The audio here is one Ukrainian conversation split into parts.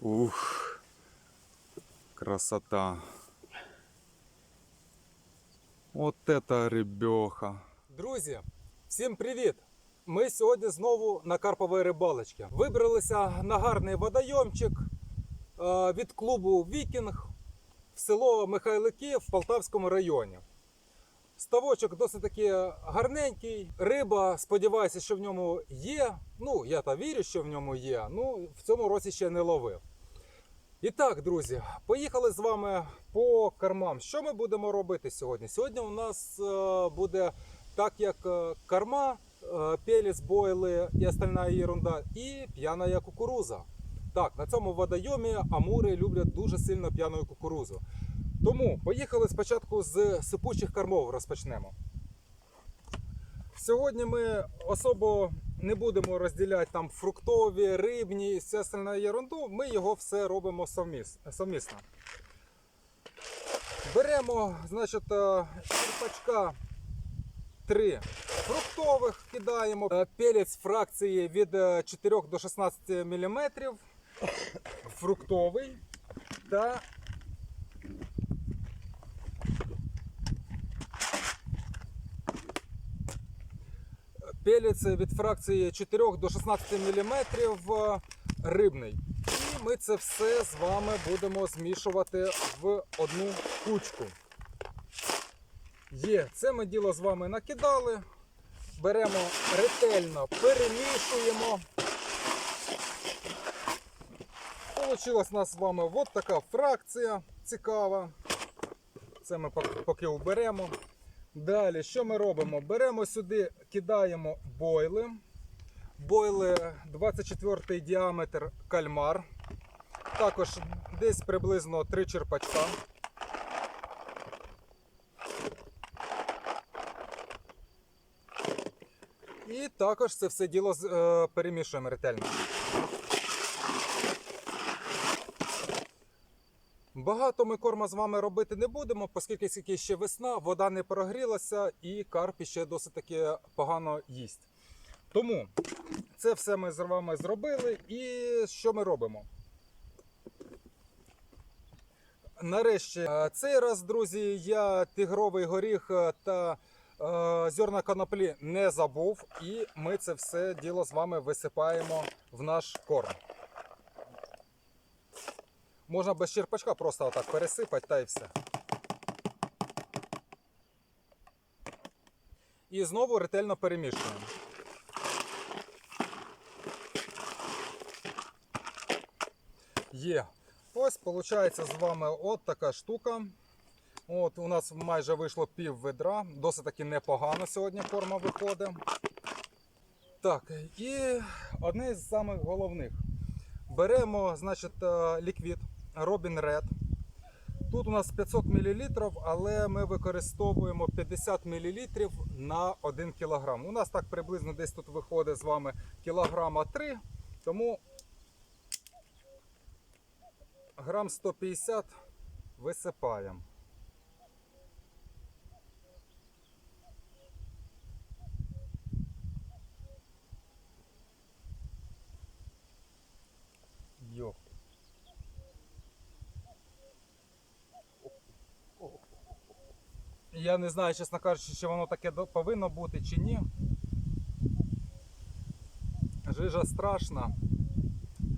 Ух, красота. Вот это рыбеха. Друзі, всім привіт! Ми сьогодні знову на карповій рибалочці. Вибралися на гарний водойомчик е, від клубу Вікінг в село Михайлики в Полтавському районі. Ставочок досить таки гарненький. Риба, сподіваюся, що в ньому є. Ну, я та вірю, що в ньому є. Ну, в цьому році ще не ловив. І так, друзі, поїхали з вами по кормам. Що ми будемо робити сьогодні? Сьогодні у нас е, буде так як е, корма, е, пелець, бойли і остальна ерунда, і п'яна кукуруза. Так, на цьому водойомі амури люблять дуже сильно п'яну кукурузу. Тому поїхали спочатку з сипучих кормов розпочнемо. Сьогодні ми особо не будемо розділяти там фруктові, рибні і все остальне ерунду. Ми його все робимо совміс- совмісно. Беремо, значить, е, черпачка 3 фруктових кидаємо. Е, Пелець фракції від е, 4 до 16 мм. Фруктовий та пелець від фракції 4 до 16 мм рибний. І ми це все з вами будемо змішувати в одну кучку. Є, це ми діло з вами накидали. Беремо ретельно, перемішуємо. Получилась у нас з вами от така фракція цікава. Це ми поки уберемо. Далі, що ми робимо? Беремо сюди, кидаємо бойли. Бойли 24 діаметр кальмар. Також десь приблизно 3 черпачка. І також це все діло е, перемішуємо ретельно. Багато ми корма з вами робити не будемо, оскільки скільки ще весна, вода не прогрілася і карп ще досить таки погано їсть. Тому це все ми з вами зробили. І що ми робимо? Нарешті, е, цей раз, друзі, я тигровий горіх е, та е, зерна коноплі не забув, і ми це все діло з вами висипаємо в наш корм. Можна без черпачка просто отак пересипати та і все. І знову ретельно перемішуємо. Є. Ось, виходить, з вами от така штука. От, у нас майже вийшло пів ведра. Досить таки непогано сьогодні форма виходить. Так, і одне з самих. Беремо, значить, е, ліквід Robin Red. Тут у нас 500 мл, але ми використовуємо 50 мл на 1 кг. У нас так приблизно десь тут виходить з вами кілограма 3, тому грам 150 висипаємо. Я не знаю, чесно кажучи, чи воно таке повинно бути чи ні. Жижа страшна.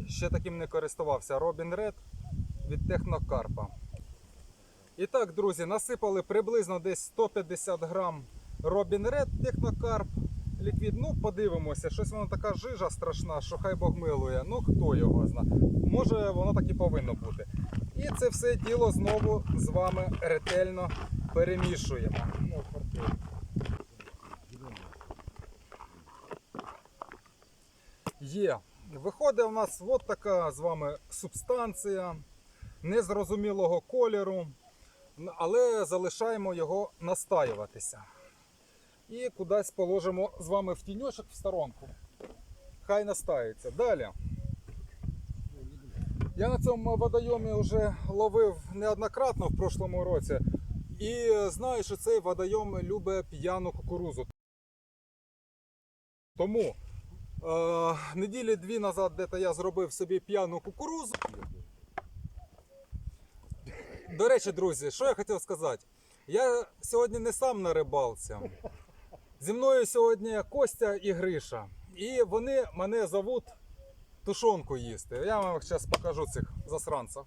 Ще таким не користувався. Robin Red від Технокарпа. І так, друзі, насипали приблизно десь 150 грам Robin Red Технокарп. Ліквід, ну подивимося, щось воно така жижа страшна, що хай Бог милує. Ну хто його зна. Може воно так і повинно бути. І це все діло знову з вами ретельно перемішуємо. Є. Виходить у нас от така з вами субстанція незрозумілого кольору, але залишаємо його настаюватися. І кудись положимо з вами в тіньочок в сторонку. Хай настаюється. Далі. Я на цьому водойомі вже ловив неоднократно в прошлому році. І знаю, що цей водойом любить п'яну кукурузу. Тому Е, неділі дві назад де-то я зробив собі п'яну кукурузу. До речі, друзі, що я хотів сказати? Я сьогодні не сам на рибалці. Зі мною сьогодні Костя і Гриша. І вони мене зовуть тушонку їсти. Я вам зараз покажу цих засранців.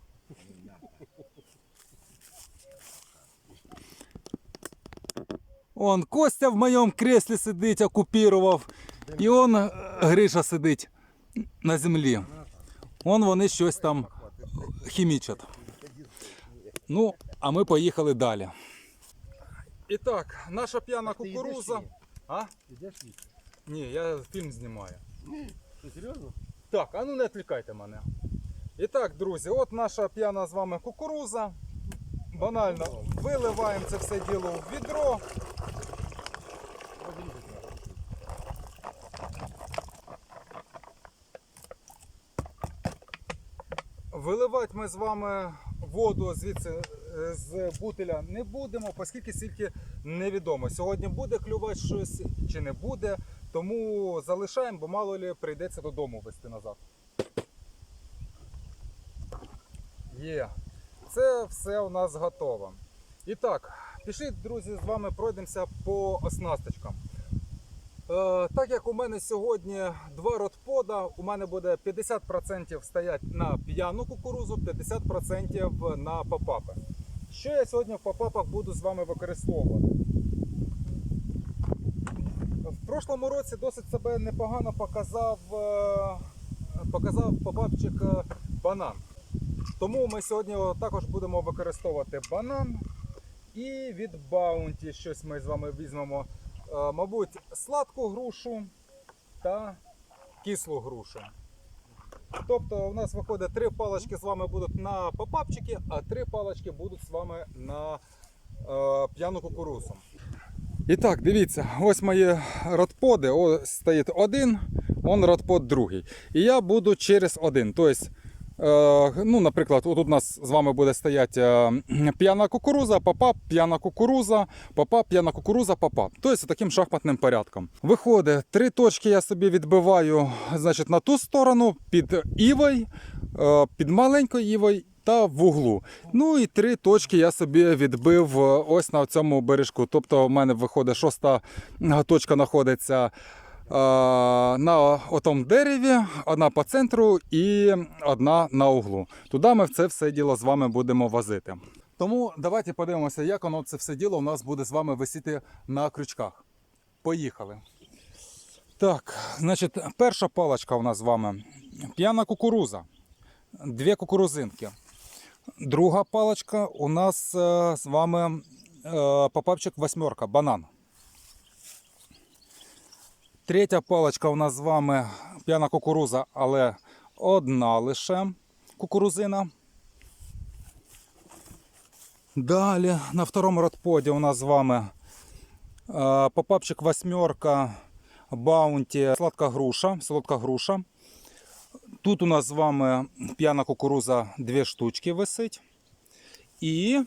Он Костя в моєму креслі сидить, окупірував. І он е, Гриша сидить на землі. Он вони щось там хімічать. Ну, а ми поїхали далі. І так, наша п'яна кукуруза. А? Ні, я фільм знімаю. Що, серйозно? Так, а ну не відвлікайте мене. І так, друзі, от наша п'яна з вами кукуруза. Банально виливаємо це все діло в відро. Виливати ми з вами воду звідси е, з бутиля не будемо, оскільки стільки невідомо. Сьогодні буде клювати щось чи не буде. Тому залишаємо, бо мало ли прийдеться додому вести назад. Є. Це все у нас готово. І так, пішли, друзі, з вами пройдемося по оснасточкам. Е, так як у мене сьогодні два ротпода, у мене буде 50% стоять на п'яну кукурузу, 50% на попапи. Що я сьогодні в попапах буду з вами використовувати? В прошлому році досить себе непогано показав, е, показав попапчик е, банан. Тому ми сьогодні також будемо використовувати банан. І від Bounty щось ми з вами візьмемо, мабуть, сладку грушу та кислу грушу. Тобто у нас виходить три палички з вами будуть на попапчики, а три палички будуть з вами на е, п'яну кукурузу. І так, дивіться, ось мої родподи. Ось стоїть один, он родпод другий. І я буду через один. Тобто, е, ну, наприклад, от у нас з вами буде стояти е, п'яна кукуруза, попап, п'яна кукуруза, попап, п'яна кукуруза, попап. Тобто таким шахматним порядком. Виходить, три точки я собі відбиваю значить, на ту сторону під івой, е, під маленькою івою та в углу. Ну і три точки я собі відбив е, ось на цьому бережку. Тобто, в мене виходить шоста е, точка знаходиться. На отому дереві, одна по центру і одна на углу. Туди ми це все діло з вами будемо возити. Тому давайте подивимося, як воно це все діло у нас буде з вами висіти на крючках. Поїхали. Так, значить, перша паличка у нас з вами п'яна кукуруза. Дві кукурузинки. Друга паличка у нас е, з вами е, попапчик восьмерка, банан. Третя паличка у нас з вами п'яна кукуруза, але одна лише кукурузина. Далі на второму родподі у нас з вами е, попапчик восьмерка, баунті, сладка груша, солодка груша. Тут у нас з вами п'яна кукуруза дві штучки висить. І,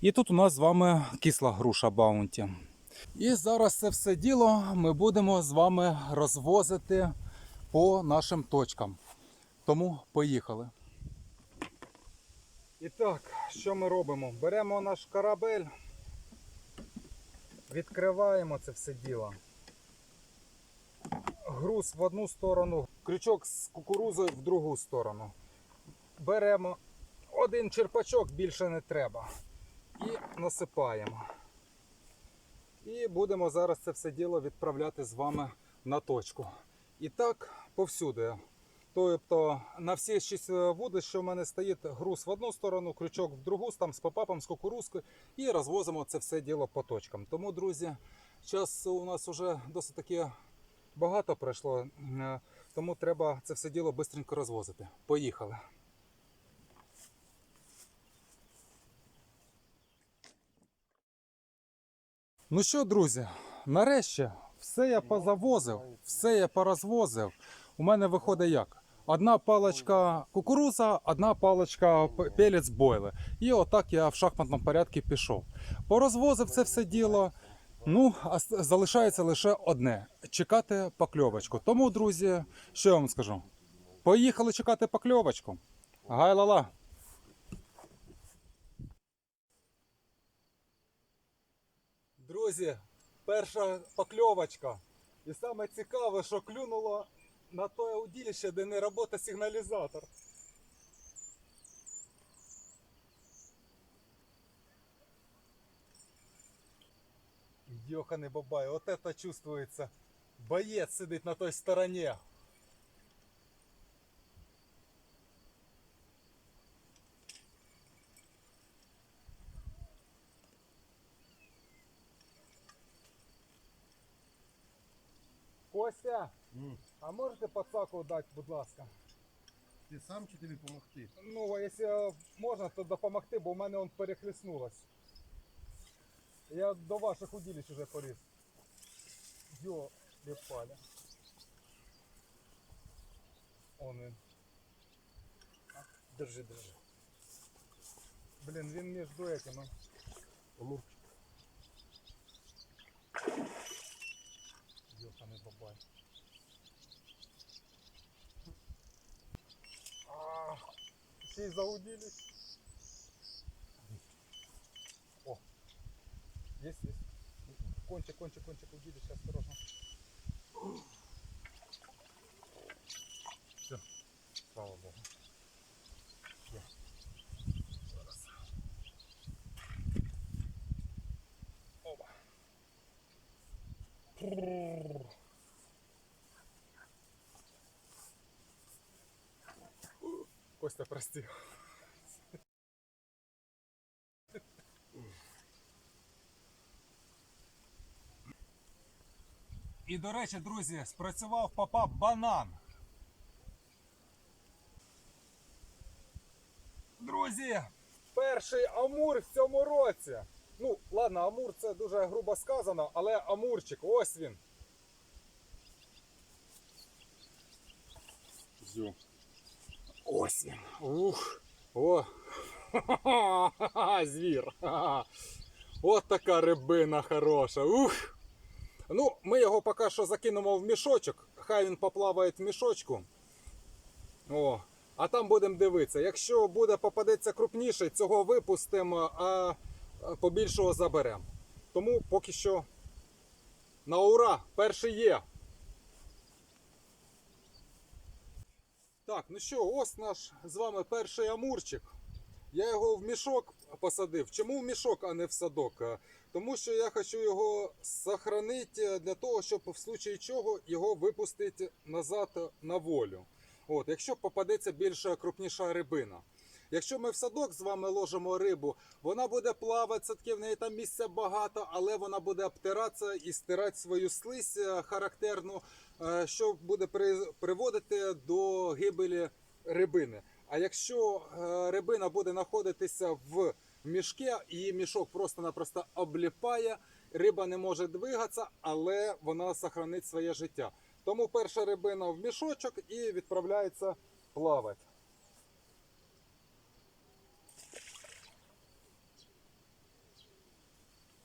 і тут у нас з вами кисла груша баунті. І зараз це все діло ми будемо з вами розвозити по нашим точкам. Тому поїхали. І так, що ми робимо? Беремо наш корабель, відкриваємо це все діло груз в одну сторону, крючок з кукурузою в другу сторону. Беремо один черпачок, більше не треба. І насипаємо. І будемо зараз це все діло відправляти з вами на точку. І так повсюди. Тобто на всі шість вудищ, що в мене стоїть груз в одну сторону, крючок в другу, там з попапом, з кукурузкою, і розвозимо це все діло по точкам. Тому, друзі, час у нас вже досить таки багато пройшло, е, тому треба це все діло швидко розвозити. Поїхали. Ну що, друзі, нарешті все я позавозив, все я порозвозив. У мене виходить як? Одна паличка кукуруза, одна паличка пелець бойли. І отак я в шахматному порядку пішов. Порозвозив це все діло. Ну, а залишається лише одне чекати покльовочку. Тому, друзі, що я вам скажу? Поїхали чекати покльовочку. Гай-ла-ла! Друзі, перша покльовочка. І саме цікаве, що клюнуло на те удилище, де не робота сигналізатор. Йоханий бабай, вот это чувствуется. Боец сидить на той стороне. Костя, М. а можете подсаку дати, будь ласка? Ти сам чи тобі допомогти? Ну, а якщо можна, то допомогти, бо в мене он перехлеснулось. Я до ваших удилищ уже поліз. Йо, ліпаля. Он він. Держи, держи. Блін, він між этими. Амур. Бабай. Все заудились. О, есть, есть. Кончик, кончик, кончик удили, сейчас осторожно. Все, слава богу. Є. Зараз. Оба. Костя, прости. І до речі, друзі, спрацював попап банан. Друзі, перший амур в цьому році. Ну, ладно, амур це дуже грубо сказано, але амурчик, ось він. Зю. Ось він. Ух. О. Звір. От така рибина хороша. Ух. Ну, ми його поки що закинемо в мішочок. Хай він поплаває в мішочку. О. А там будемо дивитися. Якщо буде попадеться крупніший, цього випустимо, а побільшого заберемо. Тому поки що на ура! Перший є. Так, ну що, ось наш з вами перший амурчик. Я його в мішок посадив. Чому в мішок, а не в садок? Е, Тому що я хочу його сохранити для того, щоб в случаї чого його випустити назад на волю. От, якщо попадеться більш крупніша рибина. Якщо ми в садок з вами ложимо рибу, вона буде плавати, садки в неї там місця багато, але вона буде обтиратися і стирати свою слизь е, характерну, що буде приводити до гибелі рибини. А якщо е, рибина буде знаходитися в мішку, її мішок просто-напросто обліпає, риба не може двигатися, але вона сохранить своє життя. Тому перша рибина в мішочок і відправляється плавати.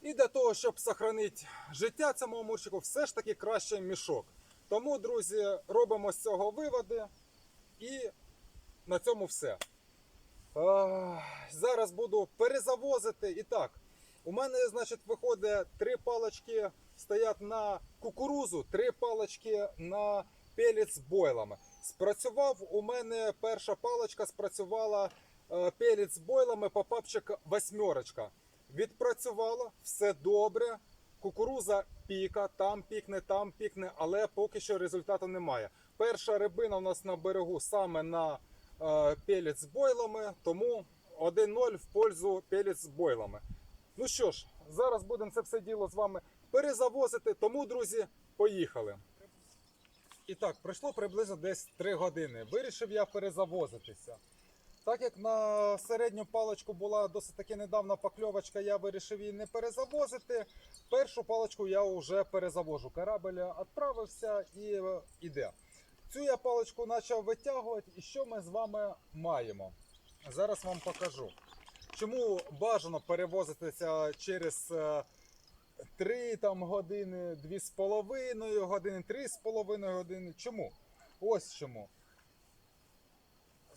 І для того, щоб сохранити життя цьому амурчику, все ж таки краще мішок. Тому, друзі, робимо з цього виводи і на цьому все. Зараз буду перезавозити. І так, у мене, значить, виходить три палочки стоять на кукурузу, три палочки на пелець з бойлами. Спрацював у мене перша палочка, спрацювала е, з бойлами, попапчик восьмерочка. Відпрацювала, все добре. Кукуруза піка, там пікне, там пікне, але поки що результату немає. Перша рибина у нас на берегу саме на е, пелець з бойлами, тому 1-0 в пользу пелець з бойлами. Ну що ж, зараз будемо це все діло з вами перезавозити, тому, друзі, поїхали. І так, пройшло приблизно десь 3 години. Вирішив я перезавозитися. Так як на середню паличку була досить таки недавна покльовочка, я вирішив її не перезавозити. Першу паличку я вже перезавожу. Корабель відправився і е, іде. Цю я паличку почав витягувати, і що ми з вами маємо? Зараз вам покажу. Чому бажано перевозитися через е, 3 там, години, 2,5 години, 3,5 години. Чому? Ось чому.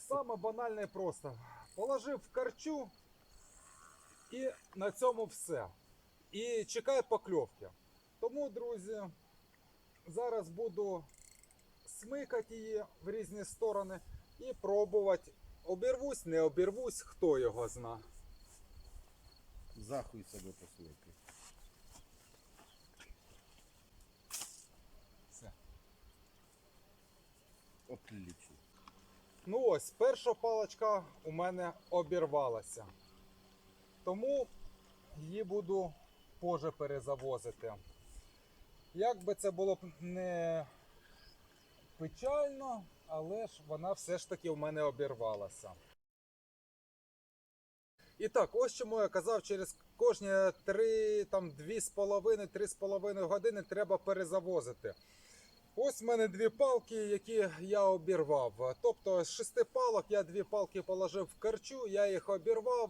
Саме банальне і просто. Положив в карчу і на цьому все. І чекаю покльовки. Тому, друзі, зараз буду смикати її в різні сторони і пробувати. Обірвусь, не обірвусь, хто його зна. Захуй себе посилки. Все. Отлично. Ну ось, перша паличка у мене обірвалася. Тому її буду позже перезавозити. Як би це було б не печально, але ж вона все ж таки у мене обірвалася. І так, ось чому я казав, через кожні 3, там 2,5-3,5 години треба перезавозити. Ось в мене дві палки, які я обірвав. Тобто з шести палок я дві палки положив в карчу, я їх обірвав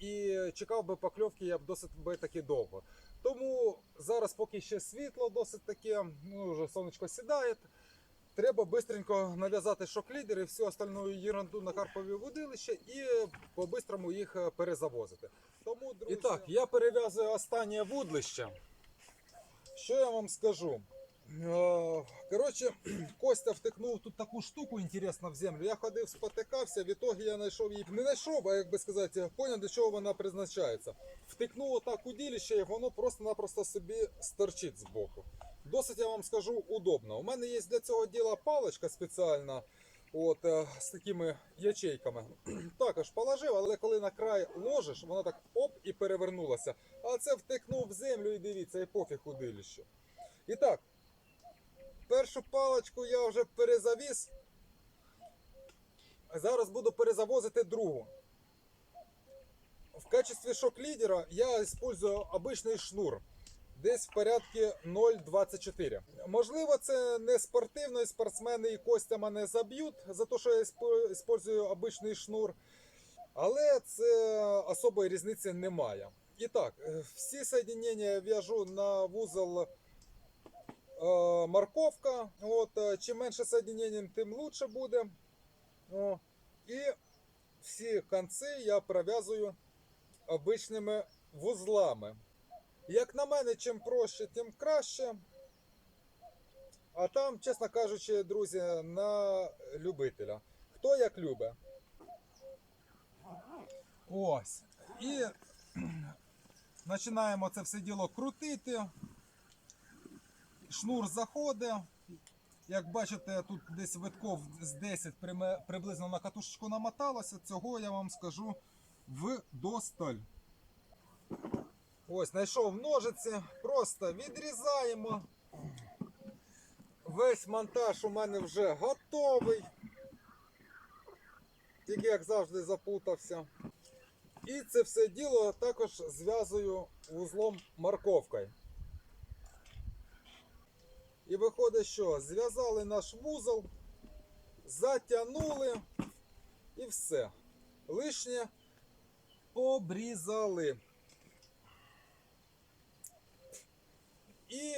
і чекав би покльовки я б досить би таки довго. Тому зараз, поки ще світло досить таке, ну вже сонечко сідає. Треба бистренько нав'язати шок-лідер і всю остальну єрунду на карпові водилище і по-бистрому їх перезавозити. Тому, друзі... І так, я перев'язую останнє вудлище. Що я вам скажу? Е, Коротше, Костя втикнув тут таку штуку інтересну в землю. Я ходив, спотикався, в ітогі я знайшов її. Не знайшов, а як би сказати, поняв, до чого вона призначається. Втикнув отак у діліще, і воно просто-напросто собі стерчить збоку. Досить я вам скажу удобно. У мене є для цього діла паличка спеціальна. От е, з такими ячейками. Також положив, але коли на край ложиш, вона так оп і перевернулася. А це втикнув в землю і дивіться, і пофіг у дилище. І так, першу паличку я вже перезавіз. Зараз буду перезавозити другу. В качестве шок-лидера я использую обычный шнур. Десь в порядку 0,24. Можливо, це не спортивно, і спортсмени і Костя мене заб'ють за те, що я использую обичний шнур. Але це особої різниці немає. І так, всі соединення я в'яжу на вузол морковка. От, е, чим менше соединень, тим лучше буде. О, і всі конці я пров'язую обичними вузлами. Як на мене, чим проще, тим краще. А там, чесно кажучи, друзі, на любителя. Хто як любить. Ось. І починаємо це все діло крутити. Шнур заходить. Як бачите, тут десь витков з 10 приблизно на катушечку намоталося. Цього я вам скажу вдосталь. Ось, знайшов ножиці, просто відрізаємо. Весь монтаж у мене вже готовий. Тільки як завжди запутався. І це все діло також зв'язую вузлом морковкою. І виходить, що зв'язали наш вузол, затягнули і все. Лишнє обрізали. І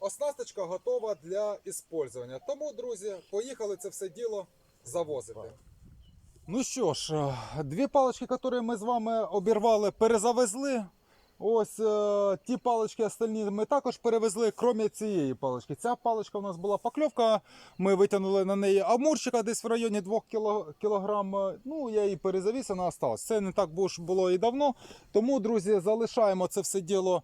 оснасточка готова для іспользування. Тому, друзі, поїхали це все діло завозити. Ну що ж, е, дві палички, які ми з вами обірвали, перезавезли. Ось е, ті палички остальні ми також перевезли, крім цієї палички. Ця паличка у нас була покльовка. Ми витягнули на неї амурчика десь в районі 2 кіло, кілограм. Ну, я її перезавіз, вона осталась. Це не так було і давно. Тому, друзі, залишаємо це все діло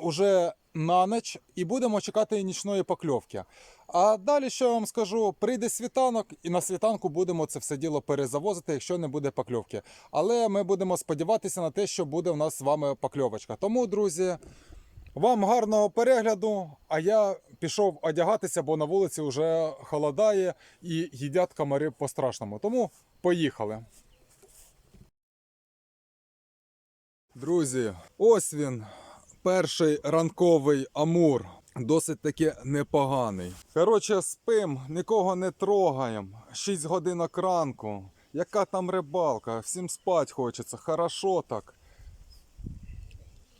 уже на ніч і будемо чекати нічної покльовки. А далі, що я вам скажу, прийде світанок, і на світанку будемо це все діло перезавозити, якщо не буде покльовки. Але ми будемо сподіватися на те, що буде в нас з вами покльовочка. Тому, друзі, вам гарного перегляду. А я пішов одягатися, бо на вулиці вже холодає і їдять комари по-страшному. Тому поїхали. Друзі, ось він, перший ранковий амур. Досить таки непоганий. Коротше, спим, нікого не трогаємо. 6 годинок ранку. Яка там рибалка? Всім спать хочеться, хорошо так.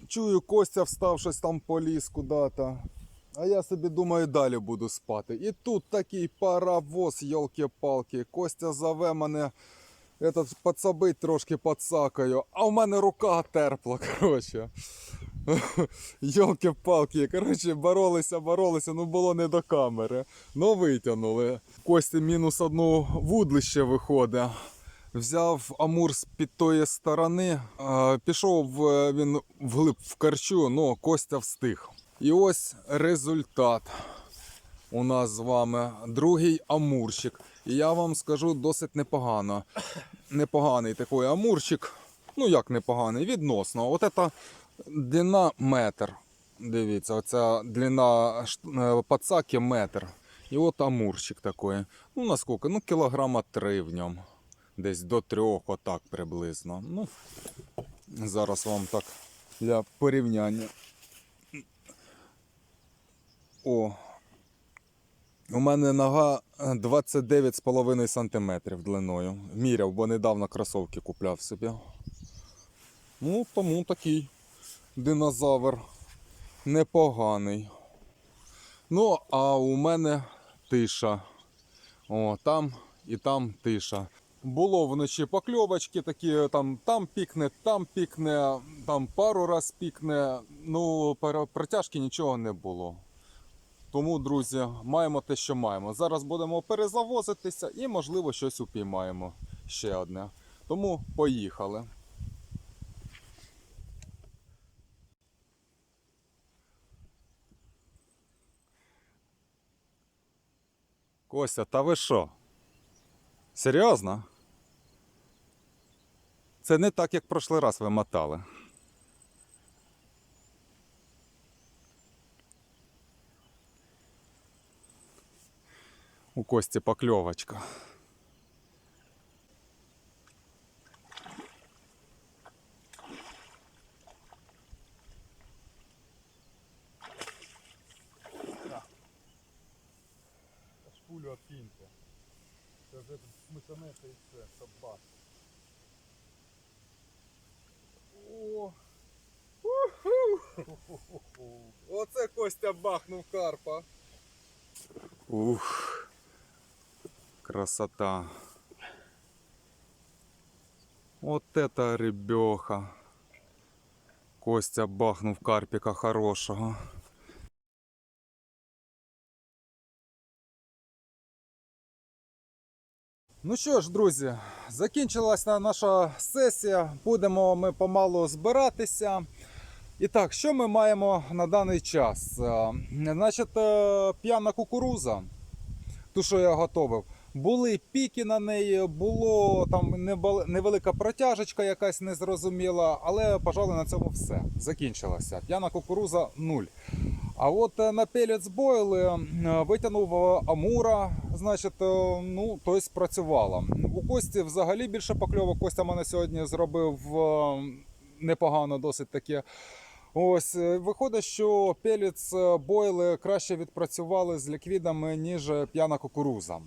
чую, Костя встав щось там поліз куди-то. А я собі думаю, далі буду спати. І тут такий паровоз, йолки-палки. Костя зове мене этот, подсобить трошки подсакаю, а в мене рука терпла, коротше. Йолки-палки, коротше, боролися, боролися, ну було не до камери. Ну витягнули. Кості мінус одну вудлище виходить. Взяв амур з під тої сторони, пішов е, він вглиб в карчу, ну Костя встиг. І ось результат. У нас з вами другий амурчик. І я вам скажу досить непогано. Непоганий такий амурчик. Ну як непоганий, відносно. От це длина метр. Дивіться, оця длина е, пацаки метр. І от амурчик такий. Ну наскільки? Ну кілограма три в ньому. Десь до трьох, отак приблизно. Ну, зараз вам так для порівняння. О. У мене нога е, 29,5 см длиною. Міряв, бо недавно кросовки купляв собі. Ну, тому такий динозавр непоганий. Ну, а у мене тиша. О, там і там тиша. Було вночі покльовочки такі, там, там пікне, там пікне, там пару раз пікне. Ну, протяжки нічого не було. Тому, друзі, маємо те, що маємо. Зараз будемо перезавозитися і, можливо, щось упіймаємо ще одне. Тому поїхали. Костя, та ви що? Серйозно? Це не так, як прошлий раз ви мотали. У Кості покльовочка. Шпулю откиньте. Це вже смиканеться і все, собак. О! Оце Костя бахнув карпа. Ух. Красота. Вот это ребеха. Костя бахнув карпіка хорошого. Ну що ж, друзі, закінчилася наша сесія. Будемо ми помалу збиратися. І так, що ми маємо на даний час? Е, Значить, е, п'яна кукуруза, ту, що я готовив. Були піки на неї, було там невелика протяжечка якась незрозуміла, але, пожалуй, на цьому все. Закінчилося. П'яна кукуруза нуль. А от е, на пелець бойли е, витягнув е, Амура, значить, ну, то спрацювало. У Кості взагалі більше покльовок. Костя мене сьогодні зробив непогано, досить таке. Ось виходить, що пелець бойли краще відпрацювали з ліквідами, ніж п'яна кукуруза.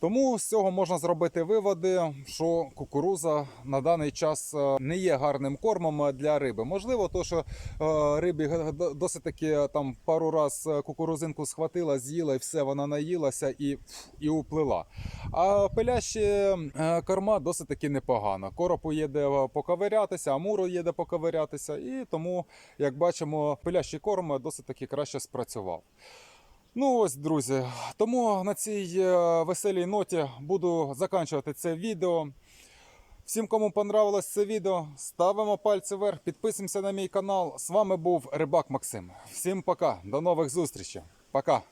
Тому з цього можна зробити виводи, що кукуруза на даний час е, не є гарним кормом для риби. Можливо, то що е, рибі досить таки там пару раз е, кукурузинку схватила, з'їла і все, вона наїлася і, і уплила. А пилящі е, корма досить таки непогано. Коропу є де поковирятися, амуру є де поковирятися, і тому, як бачимо, пилящий корм досить таки краще спрацював. Ну ось, друзі. Тому на цій е, веселій ноті буду заканчувати це відео. Всім, кому понравилось це відео, ставимо пальці вверх, підписуємося на мій канал. З вами був Рибак Максим. Всім пока, до нових зустрічей. Пока.